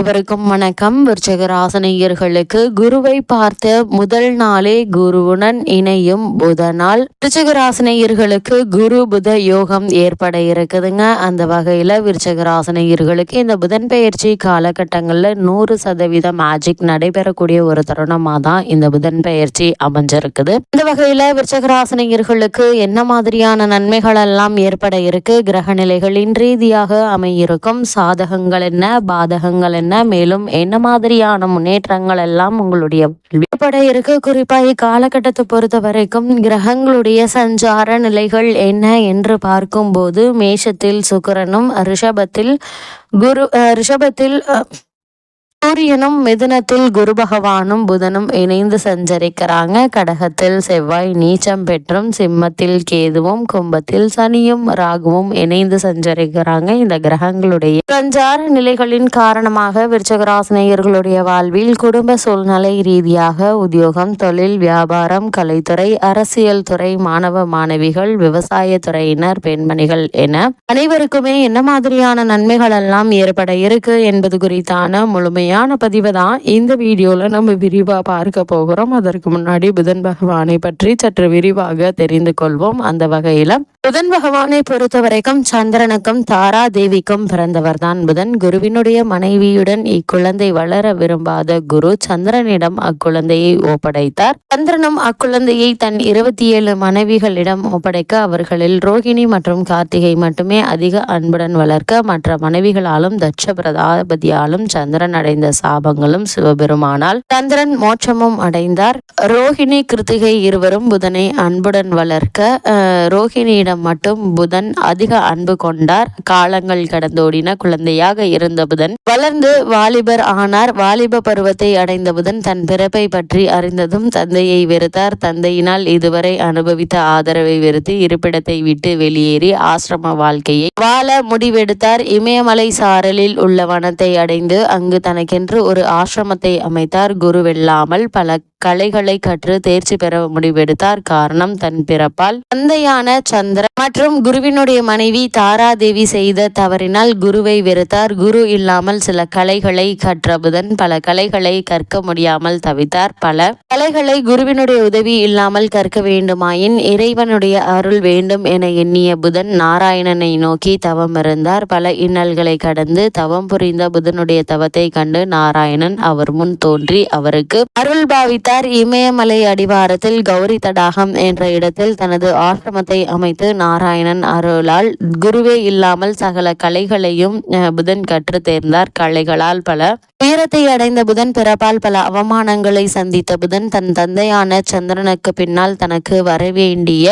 அனைவருக்கும் வணக்கம். விருச்சகராசனையர்களுக்கு குருவை பார்த்த முதல் நாளே குருவுடன் இணையும் புதனால். விருச்சகராசனையர்களுக்கு குரு புத யோகம் ஏற்பட இருக்குதுங்க. அந்த வகையில் விருச்சகராசனையர்களுக்கு இந்த புதன் பெயர்ச்சி காலகட்டங்களில் நூறு சதவீத மேஜிக் நடைபெறக்கூடிய ஒரு தருணமாக தான் இந்த புதன் பெயர்ச்சி அமைஞ்சிருக்குது. இந்த வகையில் விருச்சகராசனையர்களுக்கு என்ன மாதிரியான நன்மைகள் எல்லாம் ஏற்பட இருக்கு? கிரக நிலைகளின் ரீதியாக அமையிருக்கும் சாதகங்கள் என்ன? பாதகங்கள் என்ன? மேலும் என்ன மாதிரியான முன்னேற்றங்கள் எல்லாம் உங்களுடைய பட இருக்கு? குறிப்பா இக்காலகட்டத்தை பொறுத்த வரைக்கும் கிரகங்களுடைய சஞ்சார நிலைகள் என்ன என்று பார்க்கும்போது மேஷத்தில் சுக்கரனும் ரிஷபத்தில் குரு ரிஷபத்தில் சூரியனும் மிதுனத்தில் குரு பகவானும் புதனும் இணைந்து சஞ்சரிக்கிறாங்க. கடகத்தில் செவ்வாய் நீச்சம் பெற்றும் சிம்மத்தில் கேதுவும் கும்பத்தில் சனியும் ராகுவும் இணைந்து சஞ்சரிக்கிறாங்க. இந்த கிரகங்களுடைய சஞ்சார நிலைகளின் காரணமாக விருச்சகராசினியர்களுடைய வாழ்வில் குடும்ப சூழ்நிலை ரீதியாக உத்தியோகம் தொழில் வியாபாரம் கலைத்துறை அரசியல் துறை மாணவ மாணவிகள் விவசாய துறையினர் பெண்மணிகள் என அனைவருக்குமே என்ன மாதிரியான நன்மைகள் எல்லாம் ஏற்பட இருக்கு என்பது குறித்தான முழுமையான பதிவு தான் இந்த வீடியோவில் நம்ம விரிவாக பார்க்க போகிறோம். அதற்கு முன்னாடி புதன் பகவானை பற்றி சற்று விரிவாக தெரிந்து கொள்வோம். அந்த வகையில் புதன் பகவானை பொறுத்த வரைக்கும் சந்திரனுக்கும் தாரா தேவிக்கும் பிறந்தவர் தான் புதன். குருவினுடைய மனைவியுடன் இக்குழந்தை வளர விரும்பாத குரு சந்திரனிடம் அக்குழந்தையை ஒப்படைத்தார். சந்திரனும் அக்குழந்தையை தன் இருபத்தி ஏழு மனைவிகளிடம் ஒப்படைக்க அவர்களில் ரோகிணி மற்றும் கார்த்திகை மட்டுமே அதிக அன்புடன் வளர்க்க மற்ற மனைவிகளாலும் தட்ச பிரதாபதியாலும் சந்திரன் அடைந்த சாபங்களும் சிவபெருமானால் சந்திரன் மோட்சமும் அடைந்தார். ரோகிணி கிருத்திகை இருவரும் புதனை அன்புடன் வளர்க்க ரோஹிணியிடம் ரோகிணியிடம் மட்டும் புதன் அதிக அன்பு கொண்டார். காலங்கள் கடந்தோடின குழந்தையாக இருந்த புதன் வளர்ந்து வாலிபர் ஆனார். வாலிப பருவத்தை அடைந்த புதன் தன் பிறப்பை பற்றி அறிந்ததும் தந்தையை வெறுத்தார். தந்தையினால் இதுவரை அனுபவித்த ஆதரவை வெறுத்து இருப்பிடத்தை விட்டு வெளியேறி ஆசிரம வாழ்க்கையை வாழ முடிவெடுத்தார். இமயமலை சாரலில் உள்ள வனத்தை அடைந்து அங்கு தனக்கென்று ஒரு ஆசிரமத்தை அமைத்தார். குருவெல்லாமல் பல கலைகளை கற்று தேர்ச்சி பெற முடிவெடுத்தார். காரணம் தன் பிறப்பால் தந்தையான சுந்தரம் மற்றும் குருவினுடைய மனைவி தாராதேவி செய்த தவறினால் குருவை வெறுத்தார். குரு இல்லாமல் சில கலைகளை கற்ற புதன் பல கலைகளை கற்க முடியாமல் தவித்தார். பல கலைகளை குருவினுடைய உதவி இல்லாமல் கற்க வேண்டுமாயின் இறைவனுடைய அருள் வேண்டும் என எண்ணிய புதன் நாராயணனை நோக்கி தவம் இருந்தார். பல இன்னல்களை கடந்து தவம் புரிந்த புதனுடைய தவத்தை கண்டு நாராயணன் அவர் முன் தோன்றி அவருக்கு அருள் பாவித்தார். இமயமலை அடிவாரத்தில் கௌரி தடாகம் என்ற இடத்தில் தனது ஆசிரமத்தை அமைத்து நாராயணன் அருளால் குருவே இல்லாமல் சகல கலைகளையும் அஹ், புதன் கற்றுத் தேர்ந்தார். கலைகளால் பல உயரத்தை அடைந்த புதன் பிறப்பால் பல அவமானங்களை சந்தித்த புதன் தன் தந்தையான சந்திரனுக்கு பின்னால் தனக்கு வரவேண்டிய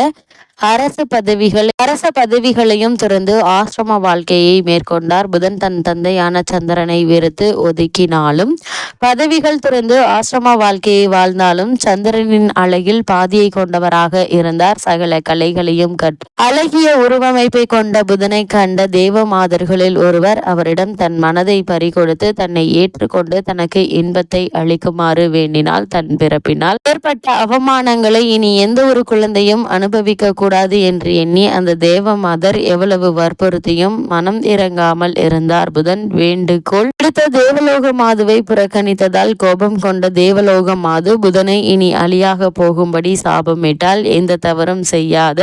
அரசு பதவிகள் அரச பதவிகளையும் துறந்து ஆசிரம வாழ்க்கையை மேற்கொண்டார். புதன் தன் தந்தையான சந்திரனை வெறுத்து ஒதுக்கினாலும் பதவிகள் துறந்து ஆசிரம வாழ்க்கையை வாழ்ந்தாலும் சந்திரனின் அழகில் பாதியை கொண்டவராக இருந்தார். சகல கலைகளையும் கற்று அழகிய உருவமைப்பை கொண்ட புதனை கண்ட தேவ மாதர்களில் ஒருவர் அவரிடம் தன் மனதை பறிகொடுத்து தன்னை ஏற்றுக்கொண்டு தனக்கு இன்பத்தை அளிக்குமாறு வேண்டினால் தன் பிறப்பினால். ஏற்பட்ட அவமானங்களை இனி எந்த ஒரு குழந்தையும் அனுபவிக்க கூடாது என்று எண்ணி அந்த தேவ மாதர் எவ்வளவு வற்புறுத்தியும் மனம் இறங்காமல் இருந்தார். புதன் வேண்டுகோள். அடுத்த தேவலோக மாதுவை புறக்கணித்ததால் கோபம் கொண்ட தேவலோக மாது புதனை இனி அழியாக போகும்படி சாபமிட்டால் எந்த தவறும் செய்யாத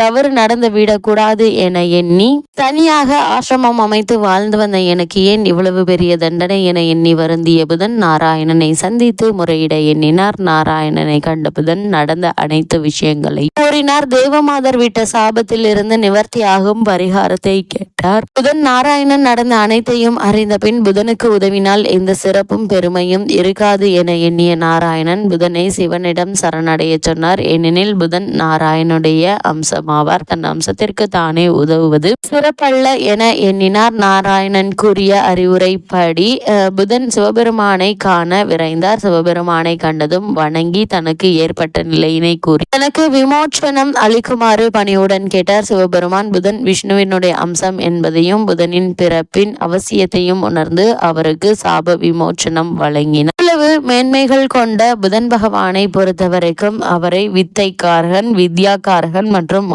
தவறு நடந்து விடக்கூடாது என எண்ணி தனியாக ஆசிரமம் அமைத்து வாழ்ந்து வந்த எனக்கு ஏன் இவ்வளவு பெரிய தண்டனை என எண்ணி வருந்திய புதன் நாராயணனை சந்தித்து முறையிட எண்ணினார். நாராயணனை கண்ட புதன் நடந்த அனைத்து விஷயங்களை கூறினார். தேவமாதர் விட்ட சாபத்தில் இருந்து நிவர்த்தியாகும் பரிகாரத்தை கேட்டார். புதன் நாராயணன் நடந்த அனைத்தையும் அறிந்த பின் புதனுக்கு உதவினால் எந்த சிறப்பும் பெருமையும் இருக்காது என எண்ணிய நாராயணன் புதனை சிவனிடம் சரணடைய சொன்னார். ஏனெனில் புதன் நாராயணுடைய அம்சமாவார் தன் அம்சத்திற்கு தானே உதவுவது. சிறப்பல்ல என எண்ணினார் நாராயணன் கூறிய அறிவுரைப்படி புதன் சிவபெருமானை காண விரைந்தார். சிவபெருமானை கண்டதும் வணங்கி தனக்கு ஏற்பட்ட நிலையினை கூறி தனக்கு விமோச்சனம் அளிக்குமாறு பணியுடன் கேட்டார் சிவபெருமான். புதன் விஷ்ணுவினுடைய அம்சம் என்பதையும் புதனின் பிறப்பின் அவசியத்தையும் உணர்ந்து அவருக்கு சாப விமோச்சனம் வழங்கினார். இவ்வளவு மேன்மைகள் கொண்ட புதன் பகவானை பொறுத்தவரைக்கும் அவரை வித்தைக்காரகன் வித்யாக்காரகன் மற்றும்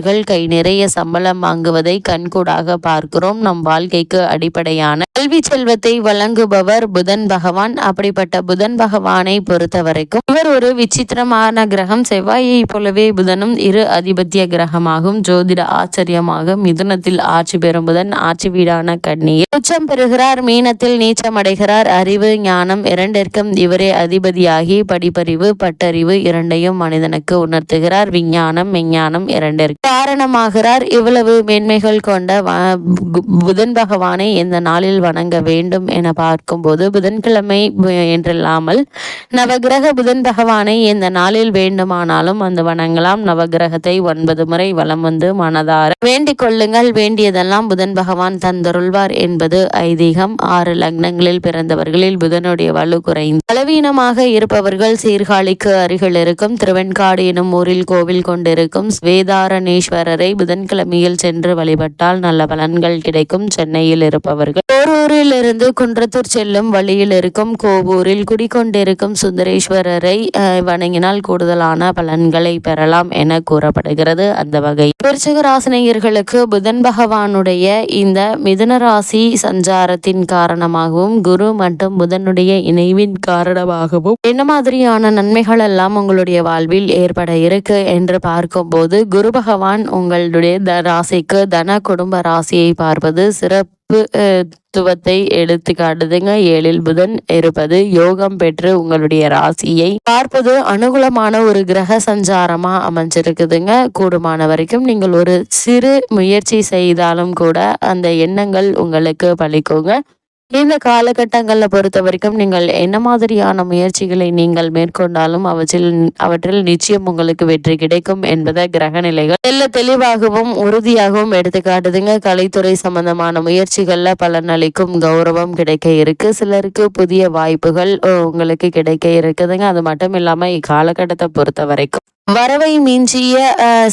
கை நிறைய சம்பளம் வாங்குவதை கண்கூடாக பார்க்கிறோம். நம் வாழ்க்கைக்கு அடிப்படையான கல்வி செல்வத்தை வழங்குபவர் புதன் பகவான். அப்படிப்பட்ட புதன் பகவானை பொறுத்த வரைக்கும் இவர் ஒரு விசித்திரமான கிரகம். செவ்வாயை போலவே புதனும் இரு அதிபத்திய கிரகமாகும். ஜோதிட ஆச்சரியமாக மிதுனத்தில் ஆட்சி பெறும் புதன் ஆட்சி வீடான கண்ணியில் உச்சம் பெறுகிறார். மீனத்தில் நீச்சம் அடைகிறார். அறிவு ஞானம் இரண்டிற்கும் இவரே அதிபதியாகி படிப்பறிவு பட்டறிவு இரண்டையும் மனிதனுக்கு உணர்த்துகிறார். விஞ்ஞானம் மெஞ்ஞானம் இரண்டிற்கு காரணமாகிறார். இவ்வளவு மேன்மைகள் கொண்ட புதன் பகவானை எந்த நாளில் வணங்க வேண்டும் என பார்க்கும்போது புதன்கிழமை என்றில்லாமல் நவகிரக புதன் பகவானை எந்த நாளில் வேண்டுமானாலும் அந்த வணங்கலாம். நவகிரகத்தை ஒன்பது முறை வலம் வந்து மனதார வேண்டிக் கொள்ளுங்கள். வேண்டியதெல்லாம் புதன் பகவான் தந்தருள்வார் என்பது ஐதீகம். ஆறு லக்னங்களில் பிறந்தவர்களில் புதனுடைய வலு குறைந்து பலவீனமாக இருப்பவர்கள் சீர்காழிக்கு அருகில் இருக்கும். திருவெண்காடு எனும் ஊரில் கோவில் கொண்டிருக்கும். புவனேஸ்வரரை புதன்கிழமையில் சென்று வழிபட்டால் நல்ல பலன்கள் கிடைக்கும். சென்னையில் இருப்பவர்கள் போரூரில் இருந்து குன்றத்தூர் செல்லும் வழியில் இருக்கும் கோவூரில் குடிக்கொண்டிருக்கும் சுந்தரேஸ்வரரை வணங்கினால் கூடுதலான பலன்களை பெறலாம் என கூறப்படுகிறது. அந்த வகை விருச்சகராசினியர்களுக்கு புதன் பகவானுடைய இந்த மிதுன ராசி சஞ்சாரத்தின் காரணமாகவும் குரு மற்றும் புதனுடைய இணைவின் காரணமாகவும் என்ன மாதிரியான நன்மைகள் எல்லாம் உங்களுடைய வாழ்வில் ஏற்பட இருக்கு என்று பார்க்கும்போது குரு பகவான் உங்களுடைய த ராசிக்கு தன குடும்ப ராசியை பார்ப்பது சிறப்பு துவத்தை எடுத்து காட்டுதுங்க. ஏழில் புதன் இருப்பது யோகம் பெற்று உங்களுடைய ராசியை பார்ப்பது அனுகூலமான ஒரு கிரக சஞ்சாரமா அமைஞ்சிருக்குதுங்க. கூடுமான வரைக்கும் நீங்கள் ஒரு சிறு முயற்சி செய்தாலும் கூட அந்த எண்ணங்கள் உங்களுக்கு பழிக்குங்க இந்த காலகட்டங்களில் பொறுத்த வரைக்கும் நீங்கள் என்ன மாதிரியான முயற்சிகளை நீங்கள் மேற்கொண்டாலும் அவற்றில் அவற்றில் நிச்சயம் உங்களுக்கு வெற்றி கிடைக்கும் என்பதை கிரக நிலைகள் தெல்ல தெளிவாகவும் உறுதியாகவும் எடுத்துக்காட்டுதுங்க. கலைத்துறை சம்பந்தமான முயற்சிகள்ல பலனளிக்கும் கௌரவம் கிடைக்க இருக்கு. சிலருக்கு புதிய வாய்ப்புகள் உங்களுக்கு கிடைக்க இருக்குதுங்க. அது மட்டும் இல்லாம இக்காலகட்டத்தை பொறுத்த வரைக்கும் வரவை மிஞ்சிய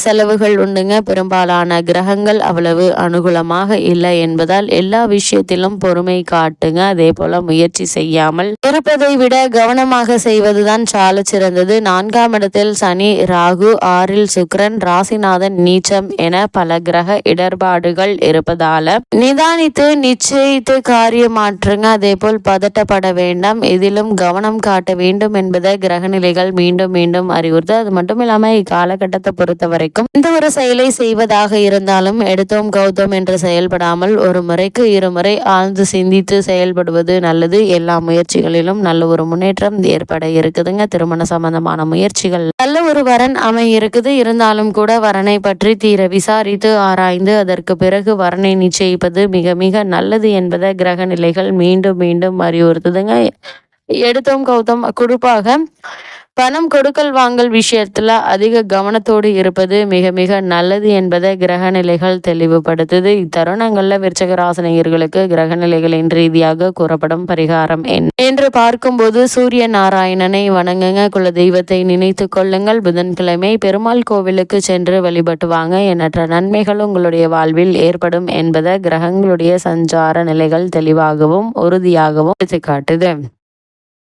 செலவுகள் உண்டுங்க. பெரும்பாலான கிரகங்கள் அவ்வளவு அனுகூலமாக இல்லை என்பதால் எல்லா விஷயத்திலும் பொறுமை காட்டுங்க. அதே போல முயற்சி செய்யாமல் இருப்பதை விட கவனமாக செய்வதுதான் சால சிறந்தது. நான்காம் இடத்தில் சனி ராகு ஆறில் சுக்கரன் ராசிநாதன் நீச்சம் என பல கிரக இடர்பாடுகள் இருப்பதால நிதானித்து நிச்சயித்து காரியம் மாற்றுங்க. அதே போல் பதட்டப்பட வேண்டாம். இதிலும் கவனம் காட்ட வேண்டும் என்பதை கிரகநிலைகள் மீண்டும் மீண்டும் அறிவுறுத்து. அது மட்டும் இல்லாம இக்காலகட்டத்தை பொறுத்த வரைக்கும் எந்த ஒரு செயலை செய்வதாக இருந்தாலும் எடுத்தோம் கௌதம் என்று செயல்படாமல் ஒரு முறைக்கு இருமுறை ஆழ்ந்து சிந்தித்து செயல்படுவது நல்லது. எல்லா முயற்சிகளிலும் நல்ல ஒரு முன்னேற்றம் ஏற்பட இருக்குதுங்க. திருமண சம்பந்தமான முயற்சிகள். நல்ல ஒரு வரன் அமை இருக்குது. இருந்தாலும் கூட வரனை பற்றி தீர விசாரித்து ஆராய்ந்து அதற்கு பிறகு வரனை நிச்சயிப்பது மிக மிக நல்லது என்பதை கிரக நிலைகள் மீண்டும் மீண்டும் அறிவுறுத்துதுங்க. எடுத்தோம் கௌதம் குறிப்பாக பணம் கொடுக்கல் வாங்கல் விஷயத்துல அதிக கவனத்தோடு இருப்பது மிக மிக நல்லது என்பதை கிரக நிலைகள் தெளிவுபடுத்துது. இத்தருணங்கள்ல விருச்சகராசனையர்களுக்கு கிரக நிலைகளின் ரீதியாக கூறப்படும் பரிகாரம் என்று பார்க்கும்போது சூரிய நாராயணனை வணங்குங்க. குல தெய்வத்தை நினைத்து கொள்ளுங்கள். புதன்கிழமை பெருமாள் கோவிலுக்கு சென்று வழிபட்டு வாங்க எண்ணற்ற நன்மைகள் உங்களுடைய வாழ்வில் ஏற்படும் என்பதை கிரகங்களுடைய சஞ்சார நிலைகள் தெளிவாகவும் உறுதியாகவும் எடுத்துக்காட்டுது.